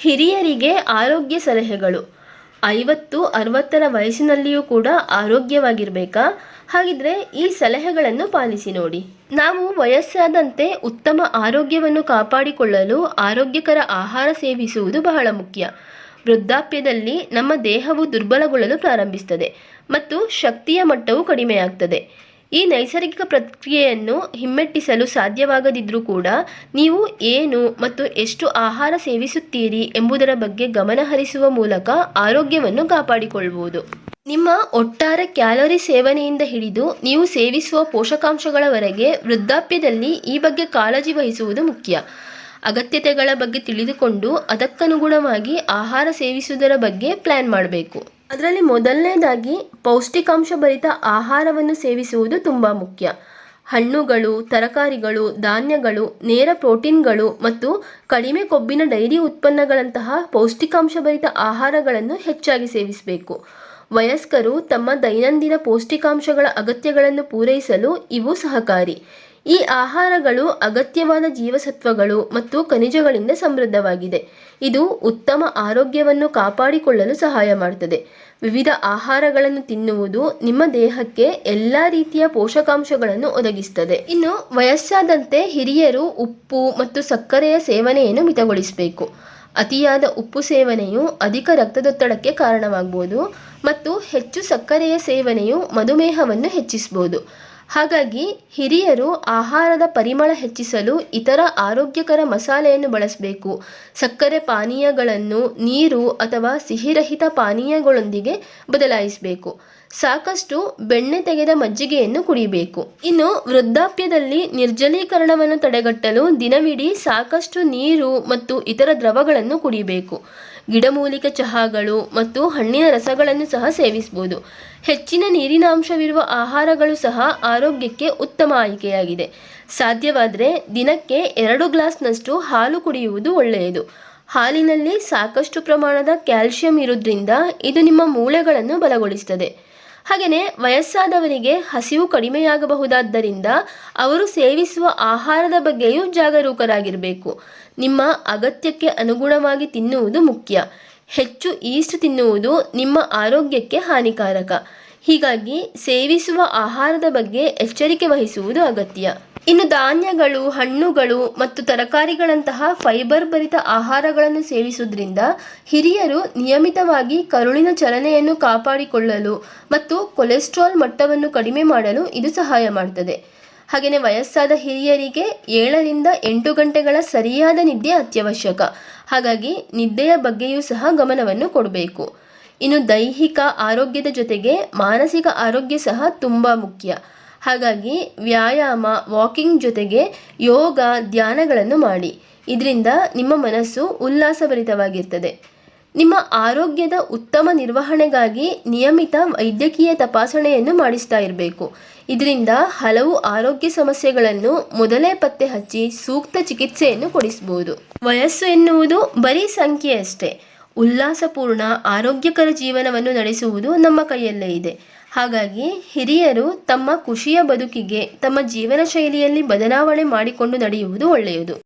ಹಿರಿಯರಿಗೆ ಆರೋಗ್ಯ ಸಲಹೆಗಳು. ಐವತ್ತು, ಅರವತ್ತರ ವಯಸ್ಸಿನಲ್ಲಿಯೂ ಕೂಡ ಆರೋಗ್ಯವಾಗಿರಬೇಕಾ? ಹಾಗಿದ್ರೆ ಈ ಸಲಹೆಗಳನ್ನು ಪಾಲಿಸಿ ನೋಡಿ. ನಾವು ವಯಸ್ಸಾದಂತೆ ಉತ್ತಮ ಆರೋಗ್ಯವನ್ನು ಕಾಪಾಡಿಕೊಳ್ಳಲು ಆರೋಗ್ಯಕರ ಆಹಾರ ಸೇವಿಸುವುದು ಬಹಳ ಮುಖ್ಯ. ವೃದ್ಧಾಪ್ಯದಲ್ಲಿ ನಮ್ಮ ದೇಹವು ದುರ್ಬಲಗೊಳ್ಳಲು ಪ್ರಾರಂಭಿಸುತ್ತದೆ ಮತ್ತು ಶಕ್ತಿಯ ಮಟ್ಟವು ಕಡಿಮೆಯಾಗ್ತದೆ. ಈ ನೈಸರ್ಗಿಕ ಪ್ರಕ್ರಿಯೆಯನ್ನು ಹಿಮ್ಮೆಟ್ಟಿಸಲು ಸಾಧ್ಯವಾಗದಿದ್ದರೂ ಕೂಡ ನೀವು ಏನು ಮತ್ತು ಎಷ್ಟು ಆಹಾರ ಸೇವಿಸುತ್ತೀರಿ ಎಂಬುದರ ಬಗ್ಗೆ ಗಮನಹರಿಸುವ ಮೂಲಕ ಆರೋಗ್ಯವನ್ನು ಕಾಪಾಡಿಕೊಳ್ಳಬಹುದು ನಿಮ್ಮ ಒಟ್ಟಾರೆ ಕ್ಯಾಲೋರಿ ಸೇವನೆಯಿಂದ ಹಿಡಿದು ನೀವು ಸೇವಿಸುವ ಪೋಷಕಾಂಶಗಳವರೆಗೆ ವೃದ್ಧಾಪ್ಯದಲ್ಲಿ ಈ ಬಗ್ಗೆ ಕಾಳಜಿ ವಹಿಸುವುದು ಮುಖ್ಯ. ಅಗತ್ಯತೆಗಳ ಬಗ್ಗೆ ತಿಳಿದುಕೊಂಡು ಅದಕ್ಕನುಗುಣವಾಗಿ ಆಹಾರ ಸೇವಿಸುವುದರ ಬಗ್ಗೆ ಪ್ಲ್ಯಾನ್ ಮಾಡಬೇಕು. ಅದರಲ್ಲಿ ಮೊದಲನೇದಾಗಿ ಪೌಷ್ಟಿಕಾಂಶ ಭರಿತ ಆಹಾರವನ್ನು ಸೇವಿಸುವುದು ತುಂಬ ಮುಖ್ಯ. ಹಣ್ಣುಗಳು, ತರಕಾರಿಗಳು, ಧಾನ್ಯಗಳು, ನೇರ ಪ್ರೋಟೀನ್ಗಳು ಮತ್ತು ಕಡಿಮೆ ಕೊಬ್ಬಿನ ಡೈರಿ ಉತ್ಪನ್ನಗಳಂತಹ ಪೌಷ್ಟಿಕಾಂಶ ಭರಿತ ಆಹಾರಗಳನ್ನು ಹೆಚ್ಚಾಗಿ ಸೇವಿಸಬೇಕು. ವಯಸ್ಕರು ತಮ್ಮ ದೈನಂದಿನ ಪೌಷ್ಟಿಕಾಂಶಗಳ ಅಗತ್ಯಗಳನ್ನು ಪೂರೈಸಲು ಇವು ಸಹಕಾರಿ. ಈ ಆಹಾರಗಳು ಅಗತ್ಯವಾದ ಜೀವಸತ್ವಗಳು ಮತ್ತು ಖನಿಜಗಳಿಂದ ಸಮೃದ್ಧವಾಗಿದೆ. ಇದು ಉತ್ತಮ ಆರೋಗ್ಯವನ್ನು ಕಾಪಾಡಿಕೊಳ್ಳಲು ಸಹಾಯ ಮಾಡುತ್ತದೆ ವಿವಿಧ ಆಹಾರಗಳನ್ನು ತಿನ್ನುವುದು ನಿಮ್ಮ ದೇಹಕ್ಕೆ ಎಲ್ಲ ರೀತಿಯ ಪೋಷಕಾಂಶಗಳನ್ನು ಒದಗಿಸುತ್ತದೆ ಇನ್ನು ವಯಸ್ಸಾದಂತೆ ಹಿರಿಯರು ಉಪ್ಪು ಮತ್ತು ಸಕ್ಕರೆಯ ಸೇವನೆಯನ್ನು ಮಿತಗೊಳಿಸಬೇಕು. ಅತಿಯಾದ ಉಪ್ಪು ಸೇವನೆಯು ಅಧಿಕ ರಕ್ತದೊತ್ತಡಕ್ಕೆ ಕಾರಣವಾಗಬಹುದು ಮತ್ತು ಹೆಚ್ಚು ಸಕ್ಕರೆಯ ಸೇವನೆಯು ಮಧುಮೇಹವನ್ನು ಹೆಚ್ಚಿಸಬಹುದು. ಹಾಗಾಗಿ ಹಿರಿಯರು ಆಹಾರದ ಪರಿಮಳ ಹೆಚ್ಚಿಸಲು ಇತರ ಆರೋಗ್ಯಕರ ಮಸಾಲೆಯನ್ನು ಬಳಸಬೇಕು. ಸಕ್ಕರೆ ಪಾನೀಯಗಳನ್ನು ನೀರು ಅಥವಾ ಸಿಹಿರಹಿತ ಪಾನೀಯಗಳೊಂದಿಗೆ ಬದಲಾಯಿಸಬೇಕು. ಸಾಕಷ್ಟು ಬೆಣ್ಣೆ ತೆಗೆದ ಮಜ್ಜಿಗೆಯನ್ನು ಕುಡಿಯಬೇಕು ಇನ್ನು ವೃದ್ಧಾಪ್ಯದಲ್ಲಿ ನಿರ್ಜಲೀಕರಣವನ್ನು ತಡೆಗಟ್ಟಲು ದಿನವಿಡೀ ಸಾಕಷ್ಟು ನೀರು ಮತ್ತು ಇತರ ದ್ರವಗಳನ್ನು ಕುಡಿಯಬೇಕು ಗಿಡಮೂಲಿಕೆ ಚಹಾಗಳು ಮತ್ತು ಹಣ್ಣಿನ ರಸಗಳನ್ನು ಸಹ ಸೇವಿಸಬಹುದು. ಹೆಚ್ಚಿನ ನೀರಿನ ಅಂಶವಿರುವ ಆಹಾರಗಳು ಸಹ ಆರೋಗ್ಯಕ್ಕೆ ಉತ್ತಮ ಆಯ್ಕೆಯಾಗಿದೆ. ಸಾಧ್ಯವಾದರೆ ದಿನಕ್ಕೆ ಎರಡು ಗ್ಲಾಸ್ನಷ್ಟು ಹಾಲು ಕುಡಿಯುವುದು ಒಳ್ಳೆಯದು. ಹಾಲಿನಲ್ಲಿ ಸಾಕಷ್ಟು ಪ್ರಮಾಣದ ಕ್ಯಾಲ್ಶಿಯಂ ಇರೋದ್ರಿಂದ ಇದು ನಿಮ್ಮ ಮೂಳೆಗಳನ್ನು ಬಲಗೊಳಿಸುತ್ತದೆ. ಹಾಗೆಯೇ ವಯಸ್ಸಾದವರಿಗೆ ಹಸಿವು ಕಡಿಮೆಯಾಗಬಹುದಾದ್ದರಿಂದ ಅವರು ಸೇವಿಸುವ ಆಹಾರದ ಬಗ್ಗೆಯೂ ಜಾಗರೂಕರಾಗಿರಬೇಕು. ನಿಮ್ಮ ಅಗತ್ಯಕ್ಕೆ ಅನುಗುಣವಾಗಿ ತಿನ್ನುವುದು ಮುಖ್ಯ. ಹೆಚ್ಚು ಈಸ್ಟ್ ತಿನ್ನುವುದು ನಿಮ್ಮ ಆರೋಗ್ಯಕ್ಕೆ ಹಾನಿಕಾರಕ. ಹೀಗಾಗಿ ಸೇವಿಸುವ ಆಹಾರದ ಬಗ್ಗೆ ಎಚ್ಚರಿಕೆ ವಹಿಸುವುದು ಅಗತ್ಯ. ಇನ್ನು ಧಾನ್ಯಗಳು, ಹಣ್ಣುಗಳು ಮತ್ತು ತರಕಾರಿಗಳಂತಹ ಫೈಬರ್ ಭರಿತ ಆಹಾರಗಳನ್ನು ಸೇವಿಸುವುದರಿಂದ ಹಿರಿಯರು ನಿಯಮಿತವಾಗಿ ಕರುಳಿನ ಚಲನೆಯನ್ನು ಕಾಪಾಡಿಕೊಳ್ಳಲು ಮತ್ತು ಕೊಲೆಸ್ಟ್ರಾಲ್ ಮಟ್ಟವನ್ನು ಕಡಿಮೆ ಮಾಡಲು ಇದು ಸಹಾಯ ಮಾಡುತ್ತದೆ ಹಾಗೆಯೇ ವಯಸ್ಸಾದ ಹಿರಿಯರಿಗೆ ಏಳರಿಂದ ಎಂಟು ಗಂಟೆಗಳ ಸರಿಯಾದ ನಿದ್ದೆ ಅತ್ಯವಶ್ಯಕ. ಹಾಗಾಗಿ ನಿದ್ದೆಯ ಬಗ್ಗೆಯೂ ಸಹ ಗಮನವನ್ನು ಕೊಡಬೇಕು. ಇನ್ನು ದೈಹಿಕ ಆರೋಗ್ಯದ ಜೊತೆಗೆ ಮಾನಸಿಕ ಆರೋಗ್ಯ ಸಹ ತುಂಬ ಮುಖ್ಯ. ಹಾಗಾಗಿ ವ್ಯಾಯಾಮ, ವಾಕಿಂಗ್ ಜೊತೆಗೆ ಯೋಗ, ಧ್ಯಾನಗಳನ್ನು ಮಾಡಿ. ಇದರಿಂದ ನಿಮ್ಮ ಮನಸ್ಸು ಉಲ್ಲಾಸಭರಿತವಾಗಿರ್ತದೆ. ನಿಮ್ಮ ಆರೋಗ್ಯದ ಉತ್ತಮ ನಿರ್ವಹಣೆಗಾಗಿ ನಿಯಮಿತ ವೈದ್ಯಕೀಯ ತಪಾಸಣೆಯನ್ನು ಮಾಡಿಸ್ತಾ ಇರಬೇಕು. ಇದರಿಂದ ಹಲವು ಆರೋಗ್ಯ ಸಮಸ್ಯೆಗಳನ್ನು ಮೊದಲೇ ಪತ್ತೆ ಹಚ್ಚಿ ಸೂಕ್ತ ಚಿಕಿತ್ಸೆಯನ್ನು ಕೊಡಿಸಬಹುದು ವಯಸ್ಸು ಎನ್ನುವುದು ಬರೀ ಸಂಖ್ಯೆಯಷ್ಟೇ. ಉಲ್ಲಾಸಪೂರ್ಣ, ಆರೋಗ್ಯಕರ ಜೀವನವನ್ನು ನಡೆಸುವುದು ನಮ್ಮ ಕೈಯಲ್ಲೇ ಇದೆ. ಹಾಗಾಗಿ ಹಿರಿಯರು ತಮ್ಮ ಖುಷಿಯ ಬದುಕಿಗೆ ತಮ್ಮ ಜೀವನ ಶೈಲಿಯಲ್ಲಿ ಬದಲಾವಣೆ ಮಾಡಿಕೊಂಡು ನಡೆಯುವುದು ಒಳ್ಳೆಯದು.